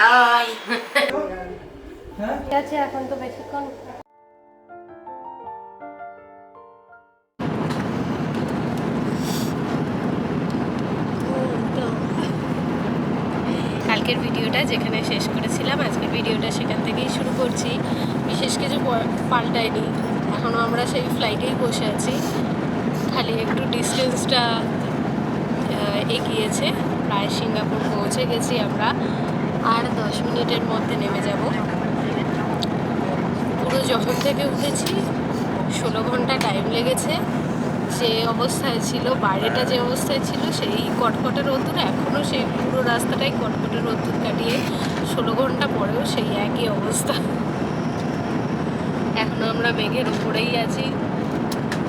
High ঠিক আছে এখন তো বেশিক্ষণ। কালকের ভিডিওটা যেখানে শেষ করেছিলাম আজকের ভিডিওটা সেখান থেকেই শুরু করছি। বিশেষ কিছু পাল্টায়নি। এখনও আমরা সেই ফ্লাইটেই বসে আছি। খালি একটু ডিস্টেন্সটা এগিয়েছে। প্রায় সিঙ্গাপুর পৌঁছে গেছি আমরা। দশ মিনিটের মধ্যে নেমে যাব। পুরো যখন থেকে উঠেছি, ষোলো ঘণ্টা টাইম লেগেছে। যে অবস্থায় ছিল, বাইরেটা যে অবস্থায় ছিল, সেই কটকটে রোদ্দুর এখনও সেই পুরো রাস্তাটাই কটকটে রোদ্দুর কাটিয়ে ষোলো ঘণ্টা পরেও সেই একই অবস্থা। এখনও আমরা মেঘের উপরেই আছি।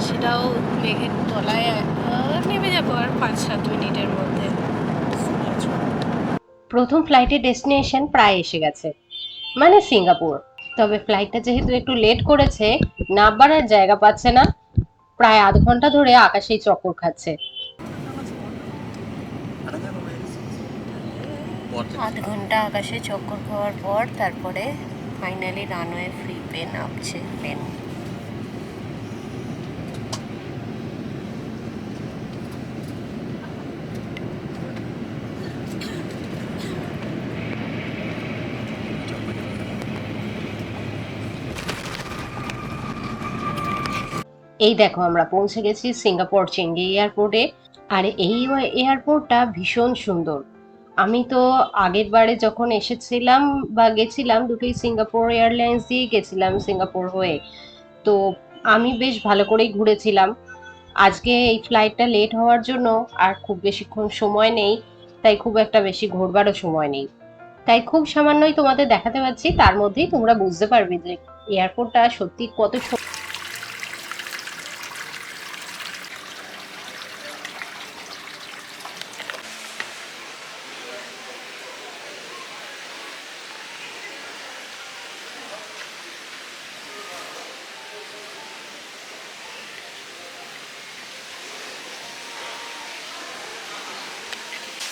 সেটাও মেঘের তলায় নেমে যাব আর পাঁচ সাত মিনিটের মধ্যে। প্রথম ফ্লাইটের ডেস্টিনেশন প্রায় এসে গেছে। মানে সিঙ্গাপুর। তবে ফ্লাইটটা যেহেতু একটু লেট করেছে নামবার আর জায়গা পাচ্ছে না, প্রায় আধ ঘণ্টা ধরে আকাশেই চক্কর খাচ্ছে। আধ ঘণ্টা আকাশে চক্কর খাওয়ার পর তারপরে ফাইনালি রানওয়ে ফ্রি পে নামছে প্লেন এই দেখো, আমরা পৌঁছে গেছি সিঙ্গাপুর চেঙ্গি এয়ারপোর্টে। আর এই এয়ারপোর্টটা ভীষণ সুন্দর। আমি তো আগের বারে যখন এসেছিলাম বা গেছিলাম দুটোই সিঙ্গাপুর এয়ারলাইন্স দিয়ে গেছিলাম সিঙ্গাপুর হয়ে, তো আমি বেশ ভালো করেই ঘুরেছিলাম। আজকে এই ফ্লাইটটা লেট হওয়ার জন্য আর খুব বেশিক্ষণ সময় নেই, তাই খুব একটা বেশি ঘোরবারও সময় নেই। তাই খুব সামান্যই তোমাদের দেখাতে পাচ্ছি, তার মধ্যেই তোমরা বুঝতে পারবে যে এয়ারপোর্টটা সত্যি কত সুন্দর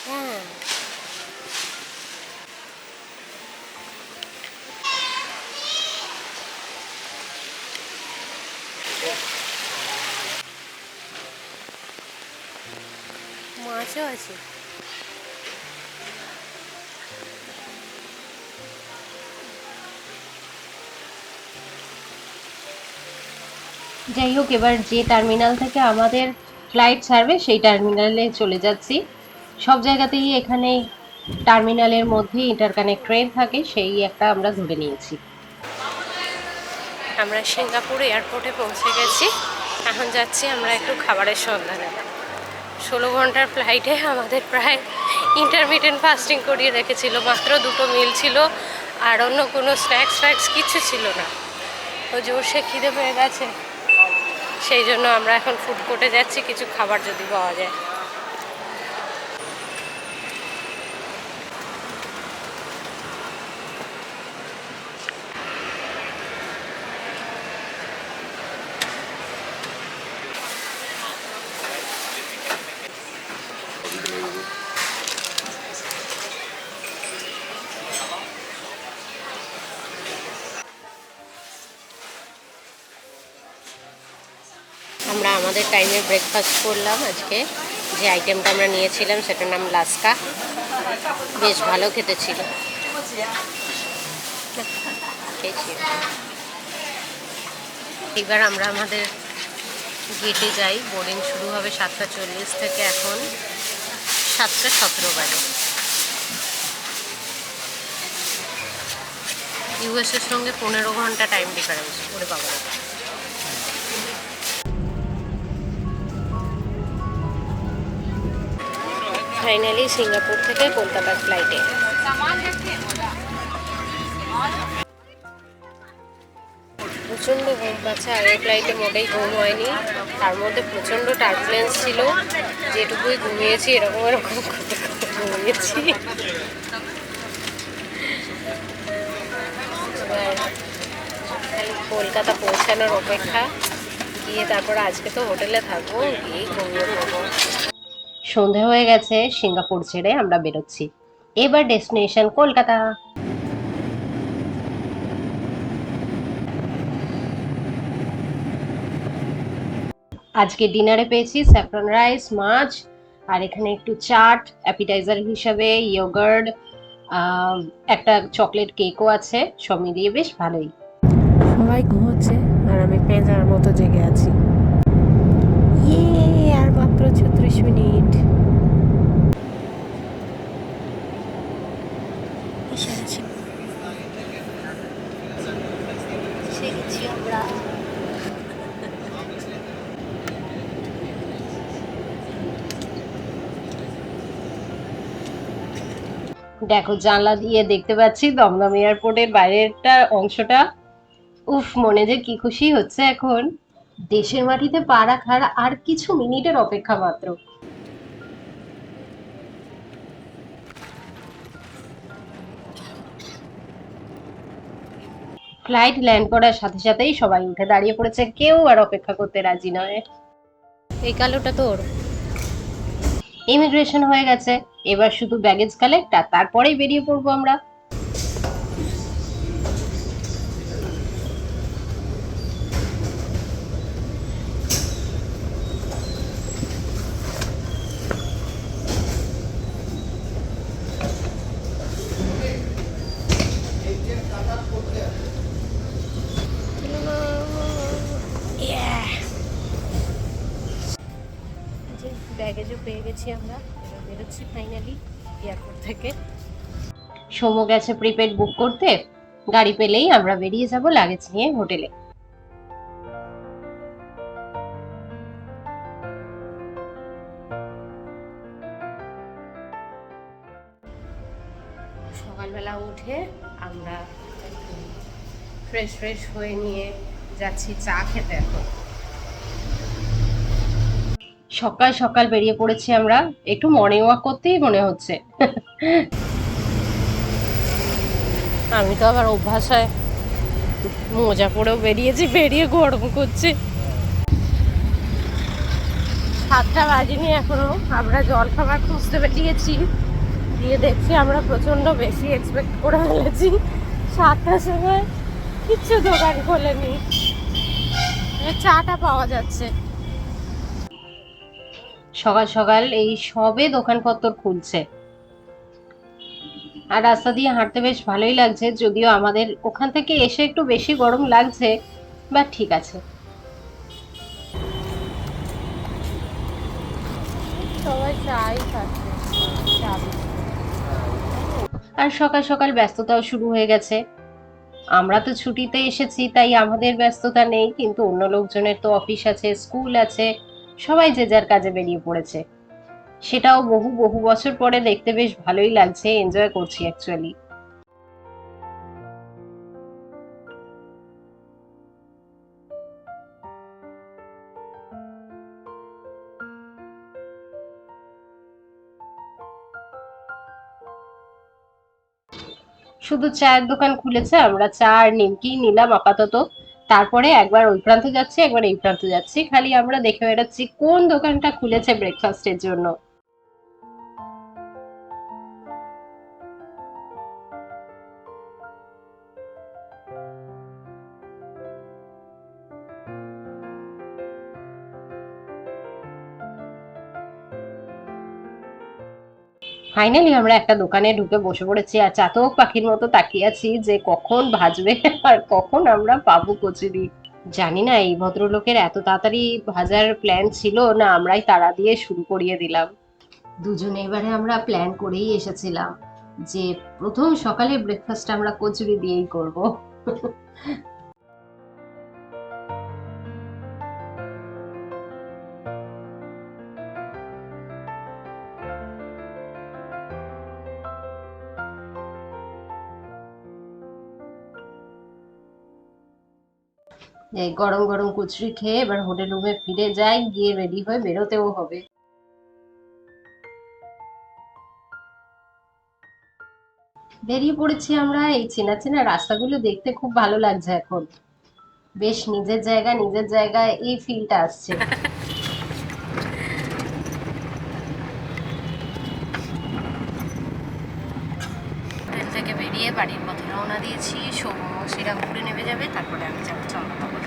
হ্যাঁ মাছও আছে। যাই হোক এবার যে টার্মিনাল থেকে আমাদের ফ্লাইট ছাড়বে, সেই টার্মিনালে চলে যাচ্ছি। সব জায়গাতেই এখানে টার্মিনালের মধ্যে ইন্টারকানেক্ট ট্রেন থাকে, সেই একটা আমরা ধরে নিয়েছি। আমরা সিঙ্গাপুর এয়ারপোর্টে পৌঁছে গেছি। এখন যাচ্ছি আমরা একটু খাবারের সন্ধানে। ষোলো ঘণ্টার ফ্লাইটে আমাদের প্রায় ইন্টারমিডিয়েন্ট ফাস্টিং করিয়ে রেখেছিল। মাত্র দুটো মিল ছিল আর অন্য কোনো স্ন্যাক্স ফ্যাক্স কিছু ছিল না। তো জোর সে খিদে পেয়ে গেছে। সেই জন্য আমরা এখন ফুড কোর্টে যাচ্ছি, কিছু খাবার যদি পাওয়া যায়। আমরা আমাদের টাইমে ব্রেকফাস্ট করলাম আজকে। যে আইটেমটা আমরা নিয়েছিলাম সেটার নাম লাস্কা। বেশ ভালো খেতে ছিল। এবার আমরা আমাদের গেটে যাই। বোর্ডিং শুরু হবে সাতটা চল্লিশ থেকে এখন। সাতটা সতেরো বাজে। ইউএসের সঙ্গে পনেরো ঘণ্টা টাইম ডিফারেন্স ওরে বাবা ফাইনালি সিঙ্গাপুর থেকে কলকাতার ফ্লাইটে প্রচণ্ড ঘুম পাচ্ছে এই ফ্লাইটে মোটেই ঘুম হয়নি। তার মধ্যে প্রচণ্ড টার্বুলেন্স ছিল, যেটুকুই ঘুমিয়েছি, এরকম এরকম ঘুমিয়েছি। কলকাতা পৌঁছানোর অপেক্ষা, গিয়ে তারপর আজকে তো হোটেলে থাকব গিয়ে ঘুমিয়ে পড়ব। সন্ধে হয়ে গেছে, সিঙ্গাপুর ছেড়ে আমরা বেরোচ্ছি। এবার ডেস্টিনেশন কলকাতা। আজকে ডিনারে পেয়েছি স্যাফরন রাইস, মাছ, আর এখানে একটু চাট, অ্যাপিটাইজার হিসাবে, ইয়োগার্ড একটা চকলেট কেকও আছে, সব মিলিয়ে বেশ ভালোই। সবাই ঘুমোচ্ছে, আর আমি পেঁজার মতো জেগে আছি। আর মাত্র ছত্রিশ মিনিট। দেখো, জানলা দিয়ে দেখতে পাচ্ছি দমদম এয়ারপোর্টের বাইরেরটা অংশটা। উফ, মনে যে কি খুশি হচ্ছে এখন। দেশের মাটিতে পা রাখার আর কিছু মিনিটের অপেক্ষা মাত্র। ফ্লাইট ল্যান্ড করার সাথে সাথেই সবাই উঠে দাঁড়িয়ে পড়েছে। কেউ আর অপেক্ষা করতে রাজি নয়। এই কালোটা তোর। ইমিগ্রেশন হয়ে গেছে। এবার শুধু ব্যাগেজ কালেক্ট আর তারপরেই বেরিয়ে পড়ব আমরা। ব্যাগেজও পেয়ে গেছি আমরা। বেরোচ্ছি ফাইনালি এয়ারপোর্ট থেকে। সোমো গেছে প্রিপেড বুক করতে। গাড়ি পেলেই আমরা বেরিয়ে যাব লাগেজ নিয়ে হোটেলে। সকালবেলা উঠে আমরা ফ্রেশ ফ্রেশ হয়ে নিয়ে যাচ্ছি, চা খেতে এখন। সকাল সকাল বেরিয়ে পড়েছি আমরা। একটু মর্নিং ওয়াক করতেই মনে হচ্ছে। আমি তো আবার অভ্যাস হয় মোজা পরেও বেরিয়েছি, বেরিয়ে গরম করছে। সাতটা বাজেনি এখনও। আমরা জল খাবার খুঁজতে বেরিয়েছি। দিয়ে দেখছি আমরা প্রচণ্ড বেশি এক্সপেক্ট করে ফেলেছি। সাতটার সময় কিচ্ছু দোকান খোলেনি চাটা পাওয়া যাচ্ছে। সকাল সকাল এই সবে দোকানপত্র খুলছে। আর রাস্তা দিয়ে হাঁটতে বেশ ভালোই লাগছে যদিও আমাদের ওখান থেকে এসে একটু বেশি গরম লাগছে বাট ঠিক আছে। আর সকাল সকাল ব্যস্ততাও শুরু হয়ে গেছে। আমরা তো ছুটিতে এসেছি, তাই আমাদের ব্যস্ততা নেই, কিন্তু অন্য লোকজনের তো অফিস আছে স্কুল আছে, সবাই যে যার কাজে বেরিয়ে পড়েছে। সেটাও বহু বহু বছর পরে দেখতে বেশ ভালোই লাগছে এনজয় করছি অ্যাকচুয়ালি শুধু চায়ের দোকান খুলেছে, আমরা চা আর নিমকি নিলাম আপাতত। তারপরে একবার ওই প্রান্তে যাচ্ছি, একবার এই প্রান্তে যাচ্ছি। খালি আমরা দেখে বেড়াচ্ছি কোন দোকানটা খুলেছে ব্রেকফাস্টের জন্য। ফাইনালি আমরা একটা দোকানে ঢুকে বসে পড়েছি আর চাতক পাখির মতো তাকিয়ে আছি যে কখন ভাজবে আর কখন আমরা পাবো কচুরি। জানি না, এই ভদ্রলোকের এত তাড়াতাড়ি ভাজার প্ল্যান ছিল না, আমরাই তাড়া দিয়ে শুরু করিয়ে দিলাম। দুজনে এবারে আমরা প্ল্যান করেই এসেছিলাম যে প্রথম সকালে ব্রেকফাস্ট আমরা কচুরি দিয়েই করব। গরম গরম কচুরি খেয়ে এবার হোটেল রুমে ফিরে যাই, গিয়ে রেডি হয়ে বেরোতেও হবে। বেরিয়ে পড়েছি আমরা এই চেনা চেনা রাস্তাগুলো দেখতে খুব ভালো লাগছে এখন। বেশ নিজের জায়গা, নিজের জায়গায় এই ফিলটা আসছে। বেরিয়ে বাড়ির পথে রওনা দিয়েছি, সৌম শ্রীরামপুরে নেমে যাবে, তারপরে আমি যাব চন্দ্রনগর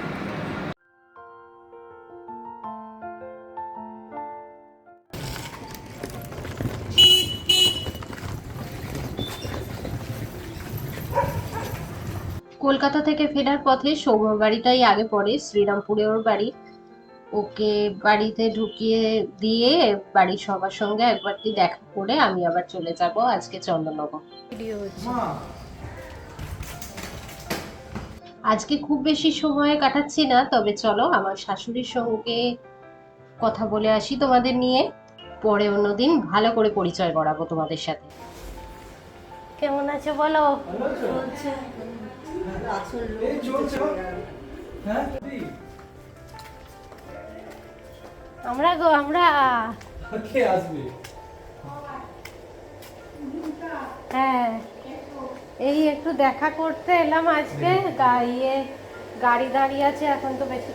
কলকাতা থেকে ফেরার পথে সৌম্যর বাড়িটাই আগে পড়ে শ্রীরামপুরে ওর বাড়ি। ওকে বাড়িতে ঢুকিয়ে দিয়ে বাড়ির সবার সঙ্গে একবারটি দেখা করে আমি আবার চলে যাব আজকে চন্দননগর ভিডিও হচ্ছে। আজকে খুব বেশি সময় কাটাচ্ছি না তবে চলো আমার শাশুড়ির সঙ্গে কথা বলে আসি তোমাদের নিয়ে। পরে অন্যদিন ভালো করে পরিচয় করাবো তোমাদের সাথে। কেমন আছে বলো? চলছে আমরা গো আমরা। কে আসবে? হ্যাঁ এই একটু দেখা করতে এলাম আজকে। গা- ইয়ে গাড়ি দাঁড়িয়ে আছে এখন তো বেশি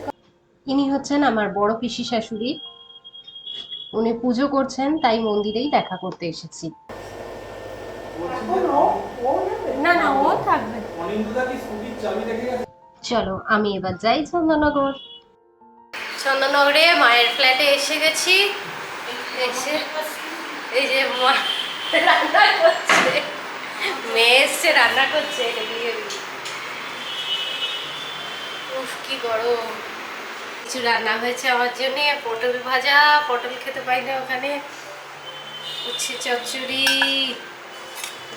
ইনি হচ্ছেন আমার বড় পিসি শাশুড়ি। উনি পুজো করছেন তাই মন্দিরেই দেখা করতে এসেছি না না ও থাকবে অনিন্দুদা কি স্কুটির চাবি রেখে গেছে চলো, আমি এবার যাই চন্দননগর। চন্দননগরে মায়ের ফ্ল্যাটে এসে গেছি। এসে এই যে মা রান্না করছে। মেয়ে এসছে, রান্না করছে। উফ, কি গরম। কিছু রান্না হয়েছে আমার জন্য। পটল ভাজা, পটল খেতে পাই না ওখানে। উচ্ছে চচ্চড়ি।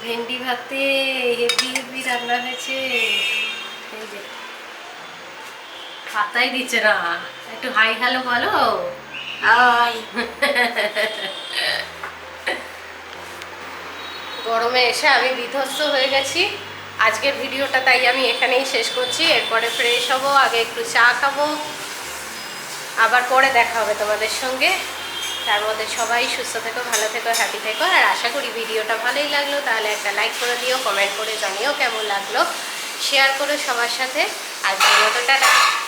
ভেন্ডি ভাতে হেভি হেভি রান্না হয়েছে। যে পাতাই দিচ্ছে না, একটু হাই হ্যালো বলো। হাই। গরমে এসে আমি বিধ্বস্ত হয়ে গেছি। আজকের ভিডিওটা তাই আমি এখানেই শেষ করছি। এরপরে ফ্রেশ হব, আগে একটু চা খাব। আবার পরে দেখা হবে তোমাদের সঙ্গে। তার মধ্যে সবাই সুস্থ থেকো, ভালো থেকো হ্যাপি থেকো। আর আশা করি ভিডিওটা ভালোই লাগল, তাহলে একটা লাইক করে দিও কমেন্ট করে জানিও কেমন লাগল। শেয়ার করো সবার সাথে। আর মতো টাটা।